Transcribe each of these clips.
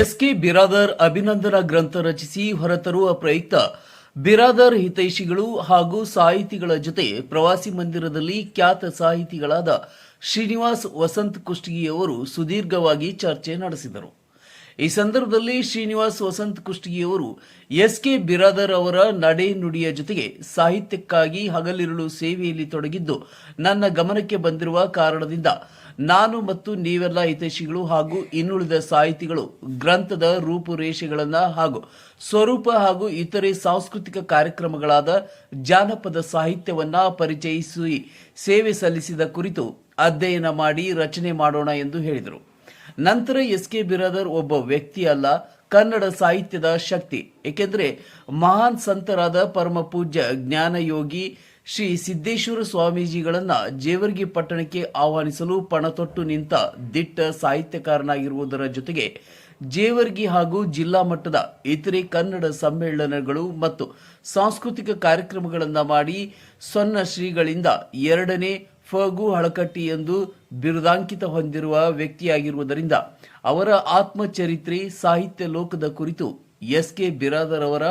S K Biradar ಅಭಿನಂದನಾ ಗ್ರಂಥ ರಚಿಸಿ ಹೊರತರುವ ಪ್ರಯುಕ್ತ ಬಿರಾದರ್ ಹಿತೈಷಿಗಳು ಹಾಗೂ ಸಾಹಿತಿಗಳ ಜೊತೆ ಪ್ರವಾಸಿ ಮಂದಿರದಲ್ಲಿ ಖ್ಯಾತ ಸಾಹಿತಿಗಳಾದ ಶ್ರೀನಿವಾಸ್ ವಸಂತ್ ಕುಷ್ಟಗಿಯವರು ಸುದೀರ್ಘವಾಗಿ ಚರ್ಚೆ ನಡೆಸಿದರು. ಈ ಸಂದರ್ಭದಲ್ಲಿ ಶ್ರೀನಿವಾಸ್ ವಸಂತ್ ಕುಷ್ಟಗಿಯವರು ಎಸ್ಕೆ ಬಿರಾದರ್ ಅವರ ನಡೆ ನುಡಿಯ ಜೊತೆಗೆ ಸಾಹಿತ್ಯಕ್ಕಾಗಿ ಹಗಲಿರುಳು ಸೇವೆಯಲ್ಲಿ ತೊಡಗಿದ್ದು ನನ್ನ ಗಮನಕ್ಕೆ ಬಂದಿರುವ ಕಾರಣದಿಂದ ನಾನು ಮತ್ತು ನೀವೆಲ್ಲ ಹಿತೈಷಿಗಳು ಹಾಗೂ ಇನ್ನುಳಿದ ಸಾಹಿತಿಗಳು, ಗ್ರಂಥದ ರೂಪುರೇಷೆಗಳನ್ನ ಹಾಗೂ ಸ್ವರೂಪ ಹಾಗೂ ಇತರೆ ಸಾಂಸ್ಕೃತಿಕ ಕಾರ್ಯಕ್ರಮಗಳಾದ ಜಾನಪದ ಸಾಹಿತ್ಯವನ್ನ ಪರಿಚಯಿಸಿ ಸೇವೆ ಸಲ್ಲಿಸಿದ ಕುರಿತು ಅಧ್ಯಯನ ಮಾಡಿ ರಚನೆ ಮಾಡೋಣ ಎಂದು ಹೇಳಿದರು. ನಂತರ ಎಸ್ ಕೆ ಬಿರಾದರ್ ಒಬ್ಬ ವ್ಯಕ್ತಿ ಅಲ್ಲ, ಕನ್ನಡ ಸಾಹಿತ್ಯದ ಶಕ್ತಿ, ಏಕೆಂದರೆ ಮಹಾನ್ ಸಂತರಾದ ಪರಮ ಪೂಜ್ಯ ಜ್ಞಾನಯೋಗಿ ಶ್ರೀ ಸಿದ್ದೇಶ್ವರ ಸ್ವಾಮೀಜಿಗಳನ್ನ ಜೇವರ್ಗಿ ಪಟ್ಟಣಕ್ಕೆ ಆಹ್ವಾನಿಸಲು ಪಣತೊಟ್ಟು ನಿಂತ ದಿಟ್ಟ ಸಾಹಿತ್ಯಕಾರನಾಗಿರುವುದರ ಜೊತೆಗೆ ಜೇವರ್ಗಿ ಹಾಗೂ ಜಿಲ್ಲಾ ಮಟ್ಟದ ಇತರೆ ಕನ್ನಡ ಸಮ್ಮೇಳನಗಳು ಮತ್ತು ಸಾಂಸ್ಕೃತಿಕ ಕಾರ್ಯಕ್ರಮಗಳನ್ನು ಮಾಡಿ ಸೊನ್ನ ಶ್ರೀಗಳಿಂದ ಎರಡನೇ ಫಗು ಹಳಕಟ್ಟಿ ಎಂದು ಬಿರುದಾಂಕಿತ ಹೊಂದಿರುವ ವ್ಯಕ್ತಿಯಾಗಿರುವುದರಿಂದ ಅವರ ಆತ್ಮಚರಿತ್ರೆ ಸಾಹಿತ್ಯ ಲೋಕದ ಕುರಿತು ಎಸ್ ಕೆ ಬಿರಾದರ್ ಅವರ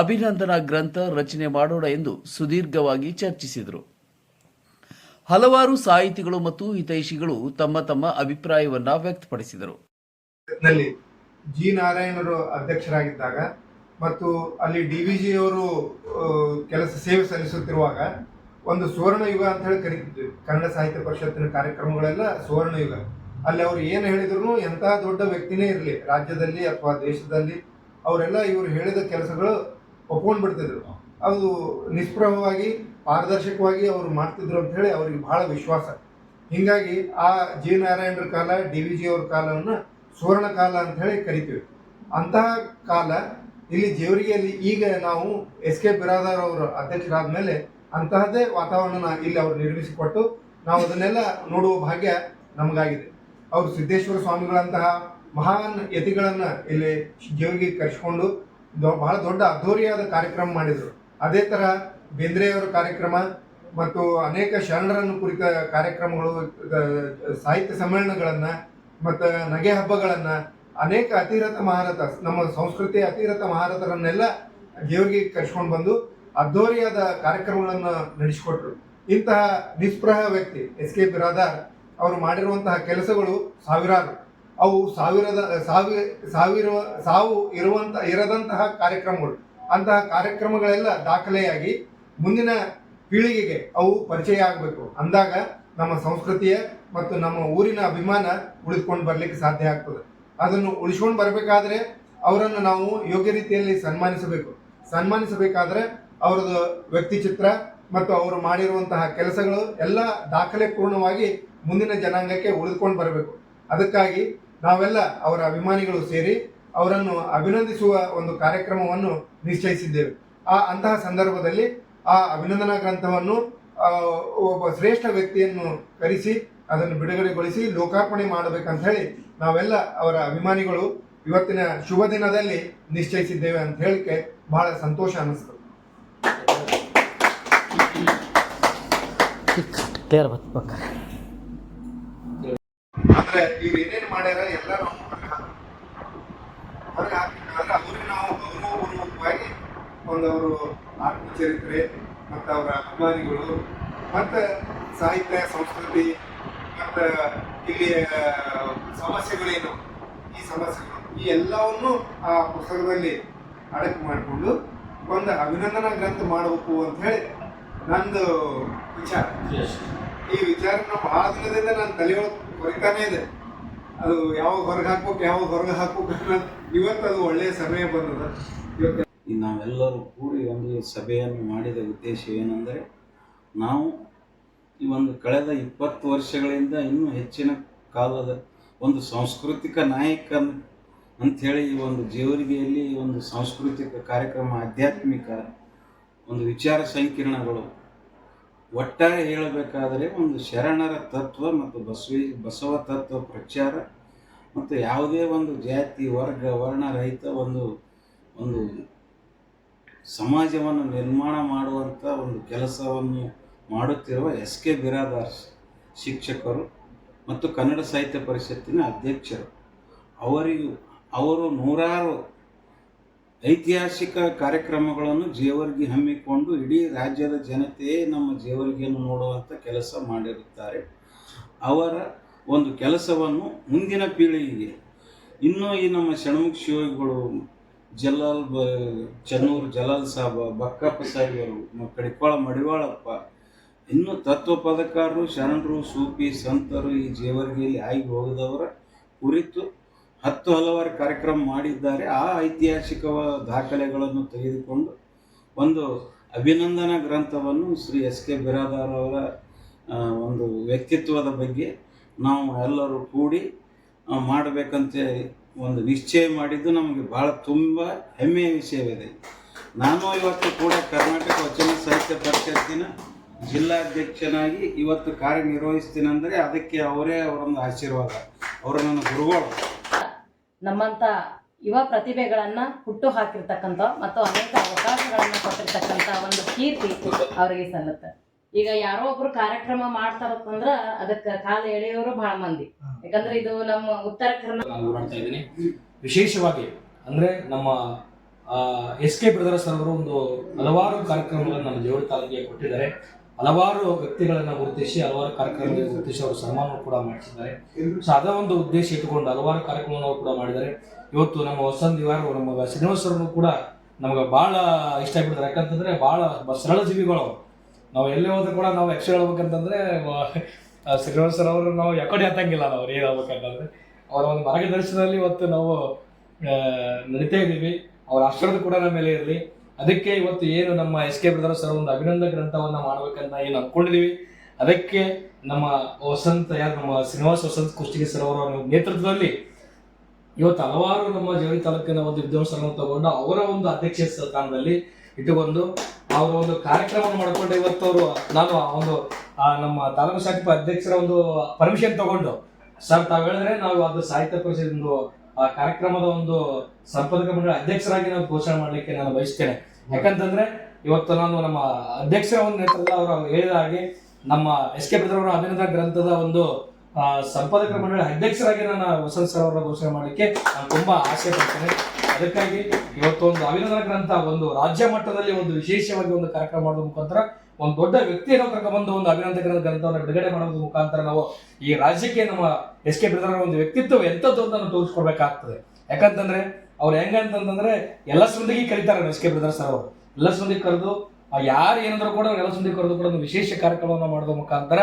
ಅಭಿನಂದನಾ ಗ್ರಂಥ ರಚನೆ ಮಾಡೋಣ ಎಂದು ಸುದೀರ್ಘವಾಗಿ ಚರ್ಚಿಸಿದರು. ಹಲವಾರು ಸಾಹಿತಿಗಳು ಮತ್ತು ಹಿತೈಷಿಗಳು ತಮ್ಮ ತಮ್ಮ ಅಭಿಪ್ರಾಯವನ್ನ ವ್ಯಕ್ತಪಡಿಸಿದರು. ಜಿ ನಾರಾಯಣರು ಅಧ್ಯಕ್ಷರಾಗಿದ್ದಾಗ ಮತ್ತು ಅಲ್ಲಿ ಡಿ ವಿ ಜಿ ಅವರು ಕೆಲಸ ಸೇವೆ ಸಲ್ಲಿಸುತ್ತಿರುವಾಗ ಒಂದು ಸುವರ್ಣ ಯುಗ ಅಂತ ಹೇಳಿ ಕರೀತಿದ್ವಿ. ಕನ್ನಡ ಸಾಹಿತ್ಯ ಪರಿಷತ್ತಿನ ಕಾರ್ಯಕ್ರಮಗಳೆಲ್ಲ ಸುವರ್ಣ ಯುಗ ಅಲ್ಲಿ ಅವರು ಏನು ಹೇಳಿದ್ರು ಎಂತಹ ದೊಡ್ಡ ವ್ಯಕ್ತಿನೇ ಇರಲಿ. ರಾಜ್ಯದಲ್ಲಿ ಅಥವಾ ದೇಶದಲ್ಲಿ ಅವರೆಲ್ಲ ಇವರು ಹೇಳಿದ ಕೆಲಸಗಳು ಒಪ್ಕೊಂಡು ಬಿಡ್ತಿದ್ರು. ಅದು ನಿಷ್ಪ್ರಭವಾಗಿ, ಪಾರದರ್ಶಕವಾಗಿ ಅವರು ಮಾಡ್ತಿದ್ರು ಅಂತ ಹೇಳಿ ಅವ್ರಿಗೆ ಬಹಳ ವಿಶ್ವಾಸ. ಹಿಂಗಾಗಿ ಆ ಜಿ ನಾರಾಯಣರ ಕಾಲ, ಡಿ ವಿ ಜಿ ಅವ್ರ ಕಾಲವನ್ನು ಸುವರ್ಣ ಕಾಲ ಅಂತ ಹೇಳಿ ಕರಿತೀವಿ. ಅಂತಹ ಕಾಲ ಇಲ್ಲಿ ಜೇವರಿಗೆಯಲ್ಲಿ ಈಗ ನಾವು ಎಸ್ ಕೆ ಬಿರಾದಾರ್ ಅವರು ಅಧ್ಯಕ್ಷರಾದ ಮೇಲೆ ಅಂತಹದ್ದೇ ವಾತಾವರಣ ಇಲ್ಲಿ ಅವರು ನಿರ್ಮಿಸಿಕೊಟ್ಟು ನಾವು ಅದನ್ನೆಲ್ಲ ನೋಡುವ ಭಾಗ್ಯ ನಮಗಾಗಿದೆ. ಅವರು ಸಿದ್ದೇಶ್ವರ ಸ್ವಾಮಿಗಳಂತಹ ಮಹಾನ್ ಯತಿಗಳನ್ನ ಇಲ್ಲಿ ಜೀವಿಗೆ ಕರೆಸಿಕೊಂಡು ಬಹಳ ದೊಡ್ಡ ಅದ್ಧೂರಿಯಾದ ಕಾರ್ಯಕ್ರಮ ಮಾಡಿದರು. ಅದೇ ತರ ಬೇಂದ್ರೆಯವರ ಕಾರ್ಯಕ್ರಮ ಮತ್ತು ಅನೇಕ ಶರಣರನ್ನು ಕುರಿತ ಕಾರ್ಯಕ್ರಮಗಳು ಸಾಹಿತ್ಯ ಸಮ್ಮೇಳನಗಳನ್ನ ಮತ್ತು ನಗೆ ಹಬ್ಬಗಳನ್ನ ಅನೇಕ ಅತಿರಥ ಮಹಾರಥ, ನಮ್ಮ ಸಂಸ್ಕೃತಿಯ ಅತಿರಥ ಮಹಾರಥರನ್ನೆಲ್ಲ ದೇವರಿಗೆ ಕರೆಸ್ಕೊಂಡು ಬಂದು ಅದ್ಧೂರಿಯಾದ ಕಾರ್ಯಕ್ರಮಗಳನ್ನು ನಡೆಸಿಕೊಟ್ರು. ಇಂತಹ ನಿಸ್ಪೃಹ ವ್ಯಕ್ತಿ ಎಸ್ ಕೆ ಬಿರಾದಾರ್ ಅವರು ಮಾಡಿರುವಂತಹ ಕೆಲಸಗಳು ಸಾವಿರಾರು. ಅವು ಸಾವಿರದ ಸಾವಿ ಸಾವಿರ, ಸಾವು ಇರುವಂತ, ಇರದಂತಹ ಕಾರ್ಯಕ್ರಮಗಳು. ಅಂತಹ ಕಾರ್ಯಕ್ರಮಗಳೆಲ್ಲ ದಾಖಲೆಯಾಗಿ ಮುಂದಿನ ಪೀಳಿಗೆಗೆ ಅವು ಪರಿಚಯ ಆಗಬೇಕು. ಅಂದಾಗ ನಮ್ಮ ಸಂಸ್ಕೃತಿಯ ಮತ್ತು ನಮ್ಮ ಊರಿನ ಅಭಿಮಾನ ಉಳಿದುಕೊಂಡು ಬರಲಿಕ್ಕೆ ಸಾಧ್ಯ ಆಗ್ತದೆ. ಅದನ್ನು ಉಳಿಸ್ಕೊಂಡು ಬರಬೇಕಾದ್ರೆ ಅವರನ್ನು ನಾವು ಯೋಗ್ಯ ರೀತಿಯಲ್ಲಿ ಸನ್ಮಾನಿಸಬೇಕು. ಸನ್ಮಾನಿಸಬೇಕಾದ್ರೆ ಅವರದ್ದು ವ್ಯಕ್ತಿ ಚಿತ್ರ ಮತ್ತು ಅವರು ಮಾಡಿರುವಂತಹ ಕೆಲಸಗಳು ಎಲ್ಲ ದಾಖಲೆ ಪೂರ್ಣವಾಗಿ ಮುಂದಿನ ಜನಾಂಗಕ್ಕೆ ಉಳಿದುಕೊಂಡು ಬರಬೇಕು. ಅದಕ್ಕಾಗಿ ನಾವೆಲ್ಲ ಅವರ ಅಭಿಮಾನಿಗಳು ಸೇರಿ ಅವರನ್ನು ಅಭಿನಂದಿಸುವ ಒಂದು ಕಾರ್ಯಕ್ರಮವನ್ನು ನಿಶ್ಚಯಿಸಿದ್ದೇವೆ. ಆ ಅಂತಹ ಸಂದರ್ಭದಲ್ಲಿ ಆ ಅಭಿನಂದನಾ ಗ್ರಂಥವನ್ನು ಒಬ್ಬ ಶ್ರೇಷ್ಠ ವ್ಯಕ್ತಿಯನ್ನು ಕರೆಸಿ ಅದನ್ನು ಬಿಡುಗಡೆಗೊಳಿಸಿ ಲೋಕಾರ್ಪಣೆ ಮಾಡಬೇಕಂತ ಹೇಳಿ ನಾವೆಲ್ಲ ಅವರ ಅಭಿಮಾನಿಗಳು ಇವತ್ತಿನ ಶುಭ ದಿನದಲ್ಲಿ ನಿಶ್ಚಯಿಸಿದ್ದೇವೆ ಅಂತ ಹೇಳಿಕೆ ಬಹಳ ಸಂತೋಷ ಅನ್ನಿಸ್ತು. ಕ್ಲಿಯರ್ ಅಂದ್ರೆ ಇವ್ರು ಏನೇನ್ ಮಾಡ್ಯಾರ ಎಲ್ಲ ನಾವು ಹೊರಗೆ ಹಾಕಿದ್ರೆ ಅವ್ರಿಗೆ ನಾವು ಗೌರವಪೂರ್ವಕವಾಗಿ ಒಂದು ಅವರು ಆತ್ಮಚರಿತ್ರೆ ಮತ್ತು ಅವರ ಅಭಿಮಾನಿಗಳು ಮತ್ತು ಸಾಹಿತ್ಯ ಸಂಸ್ಕೃತಿ ಮತ್ತು ಇಲ್ಲಿ ಸಮಸ್ಯೆಗಳೇನು ಈ ಸಮಸ್ಯೆಗಳು ಈ ಎಲ್ಲವನ್ನು ಆ ಪುಸ್ತಕದಲ್ಲಿ ಅಡಕೆ ಮಾಡಿಕೊಂಡು ಒಂದು ಅಭಿನಂದನಾ ಗ್ರಂಥ ಮಾಡಬೇಕು ಅಂತ ಹೇಳಿ ನಂದು ವಿಚಾರ. ಈ ವಿಚಾರನ ಬಹಳ ದಿನದಿಂದ ನಾನು ತಲೆಯೊಳಗೆ ಕೊರಿತಾನೇ ಇದೆ. ಅದು ಯಾವಾಗ ಹೊರಗೆ ಹಾಕ್ಬೇಕು, ಯಾವಾಗ ಹೊರಗೆ ಹಾಕ್ಬೇಕು ಅನ್ನೋದು ಇವತ್ತು ಅದು ಒಳ್ಳೆಯ ಸಮಯ ಬಂದದ. ಇವತ್ತು ನಾವೆಲ್ಲರೂ ಕೂಡಿ ಒಂದು ಸಭೆಯನ್ನು ಮಾಡಿದ ಉದ್ದೇಶ ಏನೆಂದರೆ, ನಾವು ಈ ಒಂದು ಕಳೆದ ಇಪ್ಪತ್ತು ವರ್ಷಗಳಿಂದ ಇನ್ನೂ ಹೆಚ್ಚಿನ ಕಾಲದ ಒಂದು ಸಾಂಸ್ಕೃತಿಕ ನಾಯಕ ಅಂಥೇಳಿ ಈ ಒಂದು ಜೀವರಿಗೆಯಲ್ಲಿ ಒಂದು ಸಾಂಸ್ಕೃತಿಕ ಕಾರ್ಯಕ್ರಮ ಆಧ್ಯಾತ್ಮಿಕ ಒಂದು ವಿಚಾರ ಸಂಕಿರಣಗಳು ಒಟ್ಟಾರೆ ಹೇಳಬೇಕಾದರೆ ಒಂದು ಶರಣರ ತತ್ವ ಮತ್ತು ಬಸವಿ, ಬಸವ ತತ್ವ ಪ್ರಚಾರ ಮತ್ತು ಯಾವುದೇ ಒಂದು ಜಾತಿ, ವರ್ಗ ವರ್ಣ ರಹಿತ ಒಂದು ಒಂದು ಸಮಾಜವನ್ನು ನಿರ್ಮಾಣ ಮಾಡುವಂಥ ಒಂದು ಕೆಲಸವನ್ನು ಮಾಡುತ್ತಿರುವ ಎಸ್ ಕೆ ಬಿರಾದಾರ್ ಶಿಕ್ಷಕರು ಮತ್ತು ಕನ್ನಡ ಸಾಹಿತ್ಯ ಪರಿಷತ್ತಿನ ಅಧ್ಯಕ್ಷರು. ಅವರಿಗೂ, ಅವರು ನೂರಾರು ಐತಿಹಾಸಿಕ ಕಾರ್ಯಕ್ರಮಗಳನ್ನು ಜೇವರ್ಗಿ ಹಮ್ಮಿಕೊಂಡು ಇಡೀ ರಾಜ್ಯದ ಜನತೆಯೇ ನಮ್ಮ ಜೇವರ್ಗಿಯನ್ನು ನೋಡುವಂಥ ಕೆಲಸ ಮಾಡಿರುತ್ತಾರೆ. ಅವರ ಒಂದು ಕೆಲಸವನ್ನು ಮುಂದಿನ ಪೀಳಿಗೆಗೆ, ಇನ್ನೂ ಈ ನಮ್ಮ ಷಣ್ಮುಖ ಶಿವಗಳು ಜಲಾಲ್ ಬ, ಚನ್ನೂರು ಜಲಾಲ್ ಸಾಬ ಬಕ್ಕಪ್ಪ ಸಾಹಿಬರು ಕಡಿಪಾಳ ಮಡಿವಾಳಪ್ಪ, ಇನ್ನು ತತ್ವ ಪದಕಾರರು ಶರಣರು, ಸೂಫಿ, ಸಂತರು ಈ ಜೇವರ್ಗಿಯಲ್ಲಿ ಆಗಿ ಹೋಗದವರ ಕುರಿತು ಹತ್ತು ಹಲವಾರು ಕಾರ್ಯಕ್ರಮ ಮಾಡಿದ್ದಾರೆ. ಆ ಐತಿಹಾಸಿಕ ದಾಖಲೆಗಳನ್ನು ತೆಗೆದುಕೊಂಡು ಒಂದು ಅಭಿನಂದನಾ ಗ್ರಂಥವನ್ನು ಶ್ರೀ ಎಸ್ ಕೆ ಬಿರಾದಾರ್ ಅವರ ಒಂದು ವ್ಯಕ್ತಿತ್ವದ ಬಗ್ಗೆ ನಾವು ಎಲ್ಲರೂ ಕೂಡಿ ಮಾಡಬೇಕಂತ ಒಂದು ನಿಶ್ಚಯ ಮಾಡಿದ್ದು ನಮಗೆ ಭಾಳ ತುಂಬ ಹೆಮ್ಮೆಯ ವಿಷಯವಿದೆ. ನಾನು ಇವತ್ತು ಕೂಡ ಕರ್ನಾಟಕ ವಚನ ಸಾಹಿತ್ಯ ಪರಿಷತ್ತಿನ ಜಿಲ್ಲಾಧ್ಯಕ್ಷನಾಗಿ ಇವತ್ತು ಕಾರ್ಯನಿರ್ವಹಿಸ್ತೀನಂದರೆ ಅದಕ್ಕೆ ಅವರೇ ಅವರೊಂದು ಆಶೀರ್ವಾದ. ಅವರು ನನ್ನ ಗುರುಗಳು. ನಮ್ಮಂತ ಯುವ ಪ್ರತಿಭೆಗಳನ್ನ ಹುಟ್ಟು ಹಾಕಿರ್ತಕ್ಕಂಥ ಮತ್ತು ಅನೇಕ ಅವಕಾಶಗಳನ್ನ ಕೊಟ್ಟಿರ್ತಕ್ಕಂಥ ಒಂದು ಕೀರ್ತಿ ಅವರಿಗೆ ಸಲ್ಲುತ್ತೆ. ಈಗ ಯಾರೋ ಒಬ್ರು ಕಾರ್ಯಕ್ರಮ ಮಾಡ್ತಾರತ್ತಂದ್ರ ಅದಕ್ಕೆ ಕಾಲ ಎಳೆಯೋರು ಬಹಳ ಮಂದಿ. ಯಾಕಂದ್ರೆ ಇದು ನಮ್ಮ ಉತ್ತರ ವಿಶೇಷವಾಗಿ ಅಂದ್ರೆ ನಮ್ಮ ಎಸ್ ಕೆ ಬ್ರದರ್ಸ್ ಅವರು ಒಂದು ಹಲವಾರು ಕಾರ್ಯಕ್ರಮಗಳನ್ನು ನಮ್ಮ ಜೋಡಿ ತಾಲೂಕಿಗೆ ಕೊಟ್ಟಿದ್ದಾರೆ. ಹಲವಾರು ವ್ಯಕ್ತಿಗಳನ್ನು ಗುರುತಿಸಿ, ಹಲವಾರು ಕಾರ್ಯಕ್ರಮಗಳನ್ನು ಗುರುತಿಸಿ ಅವರು ಸನ್ಮಾನ ಕೂಡ ಮಾಡಿಸಿದ್ದಾರೆ. ಸೊ ಅದ ಒಂದು ಉದ್ದೇಶ ಇಟ್ಟುಕೊಂಡು ಹಲವಾರು ಕಾರ್ಯಕ್ರಮವನ್ನು ಕೂಡ ಮಾಡಿದ್ದಾರೆ. ಇವತ್ತು ನಮ್ಮ ವಸಂತ ವಿವಾರ ನಮ್ಮ ಶ್ರೀನಿವಾಸ್ ಅವರನ್ನು ಕೂಡ ನಮಗೆ ಭಾಳ ಇಷ್ಟ ಆಗ್ಬಿಡ್ತಾರೆ ಯಾಕಂತಂದ್ರೆ ಭಾಳ ಸರಳ ಜೀವಿಗಳು ನಾವು ಎಲ್ಲೇ ಹೋದ್ರು ಕೂಡ ನಾವು ಯಕ್ಷ ಹೇಳ್ಬೇಕಂತಂದ್ರೆ ಶ್ರೀನಿವಾಸ್ ಅವರು ನಾವು ಯಾಕಡೆ ಹತ್ತಂಗಿಲ್ಲ ನಾವು ಏನು ಹೇಳ್ಬೇಕಂತಂದ್ರೆ. ಅವರ ಒಂದು ಮಾರ್ಗದರ್ಶನದಲ್ಲಿ ಇವತ್ತು ನಾವು ನಡೀತಾ ಇದ್ದೀವಿ. ಅವರ ಆಶೀರ್ವಾದ ಕೂಡ ನಮ್ಮ ಮೇಲೆ ಇರಲಿ. ಅದಕ್ಕೆ ಇವತ್ತು ಏನು ನಮ್ಮ ಎಸ್ ಕೆ ಬ್ರದರ್ ಸರ್ ಒಂದು ಅಭಿನಂದನ ಗ್ರಂಥವನ್ನ ಮಾಡ್ಬೇಕಂತ ಏನು ಅನ್ಕೊಂಡಿದೀವಿ. ಅದಕ್ಕೆ ನಮ್ಮ ವಸಂತ ಯಾರು, ನಮ್ಮ ಶ್ರೀನಿವಾಸ್ ವಸಂತ ಕುಷ್ಟಗಿ ಸರ್ ಅವರ ನೇತೃತ್ವದಲ್ಲಿ ಇವತ್ತು ಹಲವಾರು ನಮ್ಮ ಜವಳಿ ತಾಲೂಕಿನ ಒಂದು ವಿದ್ವಾಂಸರನ್ನು ತಗೊಂಡು ಅವರ ಒಂದು ಅಧ್ಯಕ್ಷ ಸ್ಥಾನದಲ್ಲಿ ಇಟ್ಟುಕೊಂಡು ಅವರ ಒಂದು ಕಾರ್ಯಕ್ರಮವನ್ನು ಮಾಡಿಕೊಂಡು ಇವತ್ತು ಅವರು, ನಾನು ಒಂದು ನಮ್ಮ ತಾಲೂಕು ಶಾಖೆ ಅಧ್ಯಕ್ಷರ ಒಂದು ಪರ್ಮಿಷನ್ ತಗೊಂಡು. ಸರ್ ತಾವು ಹೇಳಿದ್ರೆ ನಾವು ಅದು ಸಾಹಿತ್ಯ ಪರಿಷತ್ ಒಂದು ಆ ಕಾರ್ಯಕ್ರಮದ ಒಂದು ಸಂಪಾದಕ ಮಂಡಳಿ ಅಧ್ಯಕ್ಷರಾಗಿ ನಾವು ಘೋಷಣೆ ಮಾಡಲಿಕ್ಕೆ ನಾನು ಬಯಸ್ತೇನೆ. ಯಾಕಂತಂದ್ರೆ ಇವತ್ತು ನಾನು ನಮ್ಮ ಅಧ್ಯಕ್ಷರ ಒಂದು ನೇತೃತ್ವದಲ್ಲಿ ಅವರು ಹೇಳಿದ ಹಾಗೆ ನಮ್ಮ ಎಸ್ ಕೆ ಅವರ ಅಭಿನಂದ ಗ್ರಂಥದ ಒಂದು ಸಂಪಾದಕ ಮಂಡಳಿ ಅಧ್ಯಕ್ಷರಾಗಿ ನಾನು ವಸಂತ ಸರ್ ಅವರ ಘೋಷಣೆ ಮಾಡಲಿಕ್ಕೆ ನಾನು ತುಂಬಾ ಆಸೆ ಪಡ್ತೇನೆ. ಅದಕ್ಕಾಗಿ ಇವತ್ತು ಒಂದು ಅಭಿನಂದನಾ ಗ್ರಂಥ ಒಂದು ರಾಜ್ಯ ಮಟ್ಟದಲ್ಲಿ ಒಂದು ವಿಶೇಷವಾಗಿ ಒಂದು ಕಾರ್ಯಕ್ರಮ ಮಾಡುವ ಮುಖಾಂತರ ಒಂದು ದೊಡ್ಡ ವ್ಯಕ್ತಿಯನ್ನು ಕರ್ಕೊಂಡ್ಬಂದು ಒಂದು ಅಭಿನಂದಕರ ಗ್ರಂಥವನ್ನು ಬಿಡುಗಡೆ ಮಾಡೋದ್ರ ಮುಖಾಂತರ ನಾವು ಈ ರಾಜ್ಯಕ್ಕೆ ನಮ್ಮ ಎಸ್ ಕೆ ಬ್ರದರ್ ಒಂದು ವ್ಯಕ್ತಿತ್ವ ಎಂಥದ್ದು ಅಂತ ತೋರಿಸ್ಕೊಡ್ಬೇಕಾಗ್ತದೆ. ಯಾಕಂತಂದ್ರೆ ಅವ್ರು ಹೆಂಗಂತಂದ್ರೆ ಎಲ್ಲ ಸಂದಿಗೆ ಕರೀತಾರೆ ಎಸ್ ಕೆ ಬ್ರದರ್ ಸರ್ ಅವರು. ಎಲ್ಲ ಸಂದಿಗೆ ಕರೆದು ಯಾರು ಏನಂದ್ರು ಕೂಡ ಎಲ್ಲ ಸಂದಿಗೆ ಕರೆದು ಕೂಡ ಒಂದು ವಿಶೇಷ ಕಾರ್ಯಕ್ರಮವನ್ನು ಮಾಡೋದ್ರ ಮುಖಾಂತರ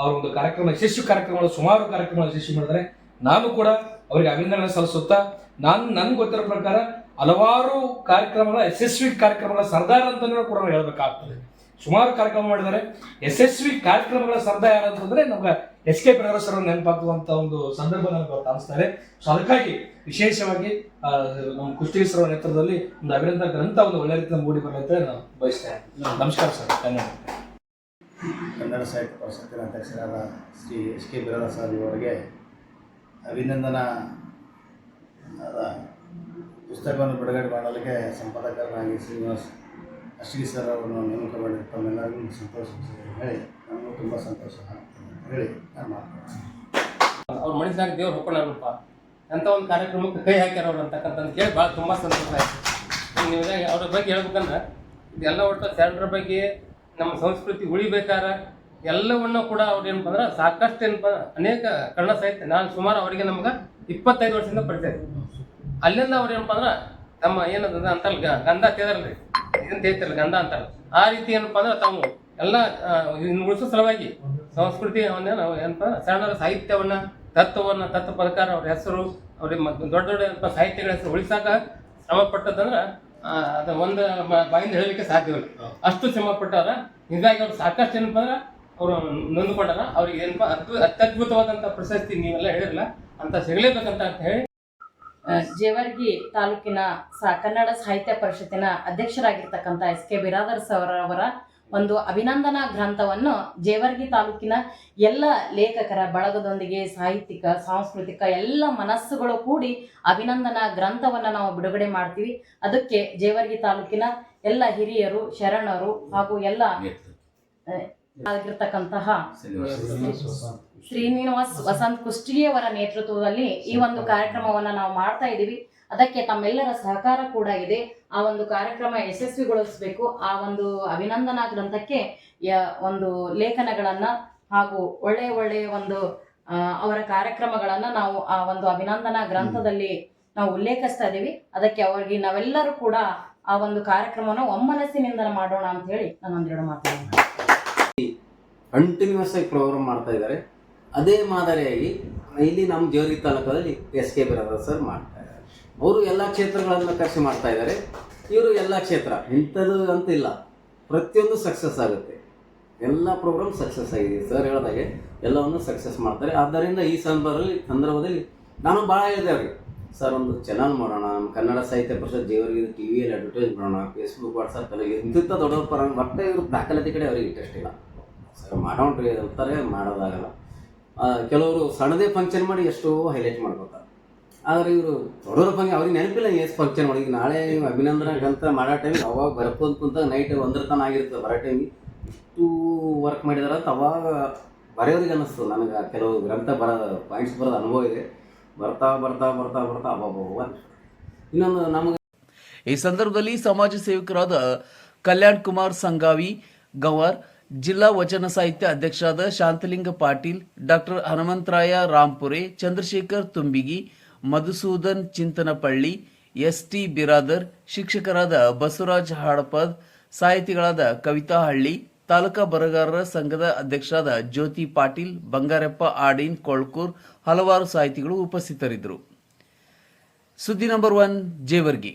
ಅವ್ರ ಒಂದು ಕಾರ್ಯಕ್ರಮ, ಯಶಸ್ವಿ ಕಾರ್ಯಕ್ರಮಗಳು, ಸುಮಾರು ಕಾರ್ಯಕ್ರಮಗಳು ಯಶಸ್ವಿ ಮಾಡಿದ್ರೆ ನಾನು ಕೂಡ ಅವರಿಗೆ ಅಭಿನಂದನೆ ಸಲ್ಲಿಸುತ್ತಾ, ನಾನು ನನ್ಗೆ ಗೊತ್ತಿರೋ ಪ್ರಕಾರ ಹಲವಾರು ಕಾರ್ಯಕ್ರಮಗಳ, ಯಶಸ್ವಿ ಕಾರ್ಯಕ್ರಮಗಳ ಸರ್ದಾರ್ ಅಂತಲೂ ಕೂಡ ಹೇಳ್ಬೇಕಾಗ್ತದೆ. ಸುಮಾರು ಕಾರ್ಯಕ್ರಮ ಮಾಡಿದ್ದಾರೆ. ಯಶಸ್ವಿ ಕಾರ್ಯಕ್ರಮಗಳ ಸರ್ದಾರ ಯಾರು ಅಂತಂದ್ರೆ ನಮ್ಗೆ ಎಸ್ ಕೆ ಸರ್ ನೆನಪಾಗುವಂತ ಒಂದು ಸಂದರ್ಭ ನನಗೆ ಕಾಣಿಸ್ತಾರೆ ಸೊ ಅದಕ್ಕಾಗಿ ವಿಶೇಷವಾಗಿ ನಮ್ಮ ಕುಸ್ತಿ ಸರ್ ನೇತೃತ್ವದಲ್ಲಿ ಒಂದು ಅಭಿನಂದನ ಗ್ರಂಥ ಒಂದು ಒಳ್ಳೆ ರೀತಿಯಿಂದ ಮೂಡಿ ಬರಲಿ ಅಂತ ನಾನು ಬಯಸ್ತೇನೆ ನಮಸ್ಕಾರ ಸರ್. ಧನ್ಯವಾದ. ಕನ್ನಡ ಸಾಹಿತ್ಯ ಪರಿಷತ್ತಿನ ಅಧ್ಯಕ್ಷರಾದ ಶ್ರೀ ಎಸ್ ಕೆ ಬಿರಾದ ಸರ್ ಅಭಿನಂದನಾ. ಪುಸ್ತಕವನ್ನು ಬಿಡುಗಡೆ ಮಾಡಲಿಕ್ಕೆ ಸಂಪಾದಕರಾಗಿ ಶ್ರೀನಿವಾಸ್ ಅಶ್ವಿ ಸರ್ ಅವರನ್ನು ನೇಮಕ ಮಾಡಿ ತಮ್ಮೆಲ್ಲರಿಗೂ ಸಂತೋಷ ಹೇಳಿ, ನಮಗೂ ತುಂಬ ಸಂತೋಷ ಹೇಳಿ ನಾನು ಮಾತಾಡ್ತೀನಿ ಅವ್ರ ದೇವ್ರು ಹೊಕ್ಕೊಳ್ಳಪ್ಪ ಅಂತ ಒಂದು ಕಾರ್ಯಕ್ರಮಕ್ಕೆ ಕೈ ಹಾಕ್ಯಾರ ಅವ್ರು ಅಂತಕ್ಕಂಥದ್ದು ಕೇಳಿ ಭಾಳ ತುಂಬ ಸಂತೋಷ ಆಯ್ತು. ನೀವು ಅವ್ರ ಬಗ್ಗೆ ಹೇಳ್ಬೇಕಂದ್ರೆ, ಇದೆಲ್ಲ ಒಟ್ಟು ಶರಣರ ಬಗ್ಗೆ ನಮ್ಮ ಸಂಸ್ಕೃತಿ ಉಳಿಬೇಕಾರ ಎಲ್ಲವನ್ನೂ ಕೂಡ ಅವ್ರು ಏನಪ್ಪ ಅಂದ್ರೆ ಸಾಕಷ್ಟು ಏನಪ್ಪ ಅನೇಕ ಕನ್ನಡ ಸಾಹಿತ್ಯ. ನಾನು ಸುಮಾರು ಅವರಿಗೆ ನಮ್ಗೆ ಇಪ್ಪತ್ತೈದು ವರ್ಷದಿಂದ ಪರಿಚಯ. ಅಲ್ಲಿಂದ ಅವ್ರು ಏನಪ್ಪ ಅಂದ್ರೆ ನಮ್ಮ ಏನದ ಅಂತಲ್ಲ ಗಂಧ ತೇದಲ್ರಿ ಇದನ್ನ ಹೇಳ್ತಾರೆ ಗಂಧ ಅಂತಾರ ಆ ರೀತಿ ಏನಪ್ಪ ಅಂದ್ರೆ ತಾವು ಎಲ್ಲ ಉಳಿಸೋ ಸಲುವಾಗಿ ಸಂಸ್ಕೃತಿ ಅವನ್ನ ನಾವು ಏನಪ್ಪ ಸಣ್ಣ ಸಾಹಿತ್ಯವನ್ನ ತತ್ವವನ್ನ ತತ್ವ ಪ್ರಕಾರ ಅವ್ರ ಹೆಸರು ಅವ್ರಿಗೆ ದೊಡ್ಡ ದೊಡ್ಡ ಸಾಹಿತ್ಯಗಳ ಹೆಸರು ಉಳಿಸಾಕ ಶ್ರಮ ಪಟ್ಟದಂದ್ರ ಅದು ಒಂದು ಬಾಯಿಂದ ಹೇಳಲಿಕ್ಕೆ ಸಾಧ್ಯವಿಲ್ಲ ಅಷ್ಟು ಶ್ರಮ ಪಟ್ಟಾರ ಹೀಗಾಗಿ ಅವ್ರು ಸಾಕಷ್ಟು ಏನಪ್ಪ ಅಂದ್ರೆ ಅವರು ನೊಂದ್ಕೊಂಡಾರ. ಅವ್ರಿಗೆ ಏನಪ್ಪ ಅದ್ಭುತ ಅತ್ಯದ್ಭುತವಾದಂಥ ಪ್ರಶಸ್ತಿ ನೀವೆಲ್ಲ ಹೇಳಿರಲ್ಲ ಅಂತ ಸಿಗಲೇಬೇಕಂತ ಅಂತ ಹೇಳಿ ಜೇವರ್ಗಿ ತಾಲೂಕಿನ ಸ ಕನ್ನಡ ಸಾಹಿತ್ಯ ಪರಿಷತ್ತಿನ ಅಧ್ಯಕ್ಷರಾಗಿರ್ತಕ್ಕಂಥ ಎಸ್ ಕೆ ಬಿರಾದರ್ ಸರ್ ಅವರ ಒಂದು ಅಭಿನಂದನಾ ಗ್ರಂಥವನ್ನು ಜೇವರ್ಗಿ ತಾಲೂಕಿನ ಎಲ್ಲ ಲೇಖಕರ ಬಳಗದೊಂದಿಗೆ ಸಾಹಿತ್ಯಿಕ ಸಾಂಸ್ಕೃತಿಕ ಎಲ್ಲ ಮನಸ್ಸುಗಳು ಕೂಡಿ ಅಭಿನಂದನಾ ಗ್ರಂಥವನ್ನು ನಾವು ಬಿಡುಗಡೆ ಮಾಡ್ತೀವಿ. ಅದಕ್ಕೆ ಜೇವರ್ಗಿ ತಾಲೂಕಿನ ಎಲ್ಲ ಹಿರಿಯರು ಶರಣರು ಹಾಗೂ ಎಲ್ಲ ಆಗಿರ್ತಕ್ಕಂತಹ ಶ್ರೀನಿವಾಸ್ ವಸಂತ್ ಕುಷ್ಟಿಯವರ ನೇತೃತ್ವದಲ್ಲಿ ಈ ಒಂದು ಕಾರ್ಯಕ್ರಮವನ್ನ ನಾವು ಮಾಡ್ತಾ ಇದ್ದೀವಿ. ಅದಕ್ಕೆ ತಮ್ಮೆಲ್ಲರ ಸಹಕಾರ ಕೂಡ ಇದೆ. ಆ ಒಂದು ಕಾರ್ಯಕ್ರಮ ಯಶಸ್ವಿಗೊಳಿಸಬೇಕು. ಆ ಒಂದು ಅಭಿನಂದನಾ ಗ್ರಂಥಕ್ಕೆ ಯ- ಒಂದು ಲೇಖನಗಳನ್ನ ಹಾಗೂ ಒಳ್ಳೆಯ ಒಳ್ಳೆಯ ಒಂದು ಆ, ಅವರ ಕಾರ್ಯಕ್ರಮಗಳನ್ನ ನಾವು ಆ ಒಂದು ಅಭಿನಂದನಾ ಗ್ರಂಥದಲ್ಲಿ ನಾವು ಉಲ್ಲೇಖಿಸ್ತಾ ಇದೀವಿ ಅದಕ್ಕೆ ಅವರಿಗೆ ನಾವೆಲ್ಲರೂ ಕೂಡ ಆ ಒಂದು ಕಾರ್ಯಕ್ರಮವನ್ನು ಒಮ್ಮನಸ್ಸಿನಿಂದ ಮಾಡೋಣ ಅಂತ ಹೇಳಿ ನಾನು ಒಂದೆರಡು ಮಾತಾಡ್ತೀನಿ ಕಂಟಿನ್ಯೂಸ್ ಆಗಿ ಪ್ರೋಗ್ರಾಮ್ ಮಾಡ್ತಾ ಇದ್ದಾರೆ ಅದೇ ಮಾದರಿಯಾಗಿ ಇಲ್ಲಿ ನಮ್ಮ ಜೋರಿ ತಾಲೂಕಲ್ಲಿ ಎಸ್ ಕೆ ಬ್ರದರ್ ಸರ್ ಮಾಡ್ತಾ ಇದ್ದಾರೆ ಅವರು ಎಲ್ಲ ಕ್ಷೇತ್ರಗಳನ್ನು ಖರ್ಚು ಮಾಡ್ತಾ ಇದ್ದಾರೆ ಇವರು ಎಲ್ಲ ಕ್ಷೇತ್ರ, ಇಂಥದ್ದು ಅಂತ ಇಲ್ಲ. ಪ್ರತಿಯೊಂದು ಸಕ್ಸಸ್ ಆಗುತ್ತೆ. ಎಲ್ಲ ಪ್ರೋಗ್ರಾಮ್ ಸಕ್ಸಸ್ ಆಗಿದೆ ಸರ್ ಹೇಳಿದಾಗೆ ಎಲ್ಲವನ್ನು ಸಕ್ಸಸ್ ಮಾಡ್ತಾರೆ. ಆದ್ದರಿಂದ ಈ ಸಂದರ್ಭದಲ್ಲಿ ಸಂದರ್ಭದಲ್ಲಿ ನಾನು ಭಾಳ ಹೇಳಿದೆ ಸರ್ ಒಂದು ಚಾನಲ್ ಮಾಡೋಣ. ನಮ್ಮ ಕನ್ನಡ ಸಾಹಿತ್ಯ ಪರಿಷತ್ ದೇವರಿಗೆ ಟಿ ವಿಯಲ್ಲಿ ಅಡ್ವರ್ಟೈಸ್ ಮಾಡೋಣ. ಫೇಸ್ಬುಕ್ ವಾಟ್ಸಪ್ ಎಲ್ಲ ಇಂಥ ದೊಡ್ಡವ್ರ ಪರ ಮತ್ತೆ ಇವರು ದಾಖಲಾತಿ ಕಡೆ ಅವ್ರಿಗೆ ಇಂಟ್ರೆಸ್ಟ್ ಇಲ್ಲ. ಸರ್ ಮಾಡೋಣ್ರಿ ಅಂತಾರೆ, ಮಾಡೋದಾಗಲ್ಲ. ಕೆಲವರು ಸಣ್ಣದೇ ಫಂಕ್ಷನ್ ಮಾಡಿ ಎಷ್ಟೋ ಹೈಲೈಟ್ ಮಾಡ್ಕೊತಾರೆ. ಆದರೆ ಇವರು ದೊಡ್ಡವ್ರ ಫಂಕ್ಷನ್ ಅವ್ರಿಗೆ ನೆನಪಿಲ್ಲ ಎಷ್ಟು ಫಂಕ್ಷನ್ ಮಾಡಿ, ನಾಳೆ ಅಭಿನಂದನ ಗ್ರಂಥ ಮಾಡೋ ಟೈಮಿಗೆ ಅವಾಗ ಬರ್ಕೊಂತ ಕುಂತ ನೈಟ್ ಒಂದ್ರ ತನ ಆಗಿರ್ತದೆ ಬರೋ ಟೈಮಿಗೆ ಇಷ್ಟು ವರ್ಕ್ ಮಾಡಿದಾರ ಅಂತ ಅವಾಗ ಬರೆಯೋರಿಗೆ ಅನ್ನಿಸ್ತು. ನನಗೆ ಕೆಲವು ಗ್ರಂಥ ಬರೋ ಪಾಯಿಂಟ್ಸ್ ಬರೋದು ಅನುಭವ ಇದೆ. ಬರ್ತಾ ಬರ್ತಾ ಬರ್ತಾ ಬರ್ತಾ ಅಬ್ಬಬ್ಬ ಇನ್ನೊಂದು ನಮಗೆ ಈ ಸಂದರ್ಭದಲ್ಲಿ ಸಮಾಜ ಸೇವಕರಾದ ಕಲ್ಯಾಣ್ ಕುಮಾರ್ ಸಂಗಾವಿ, ಗವಾರ್ ಜಿಲ್ಲಾ ವಚನ ಸಾಹಿತ್ಯ ಅಧ್ಯಕ್ಷರಾದ Shantalinga Patil, doctor Hanumantaraya Rampure, Chandrashekhar Tumbigi, Madhusudan Chintanapalli S T Biradar, ಶಿಕ್ಷಕರಾದ ಬಸವರಾಜ್ ಹಾಡಪದ್, ಸಾಹಿತಿಗಳಾದ ಕವಿತಾ ಹಳ್ಳಿ ತಾಲೂಕಾ ಬರಗಾರರ ಸಂಘದ ಅಧ್ಯಕ್ಷರಾದ ಜ್ಯೋತಿ ಪಾಟೀಲ್, ಬಂಗಾರಪ್ಪ ಆಡಿನ್, ಕೊಳ್ಕೂರ್ ಹಲವಾರು ಸಾಹಿತಿಗಳು ಉಪಸ್ಥಿತರಿದ್ದರು. ಸುದ್ದಿ ನಂಬರ್ ಒನ್, ಜೇವರ್ಗಿ.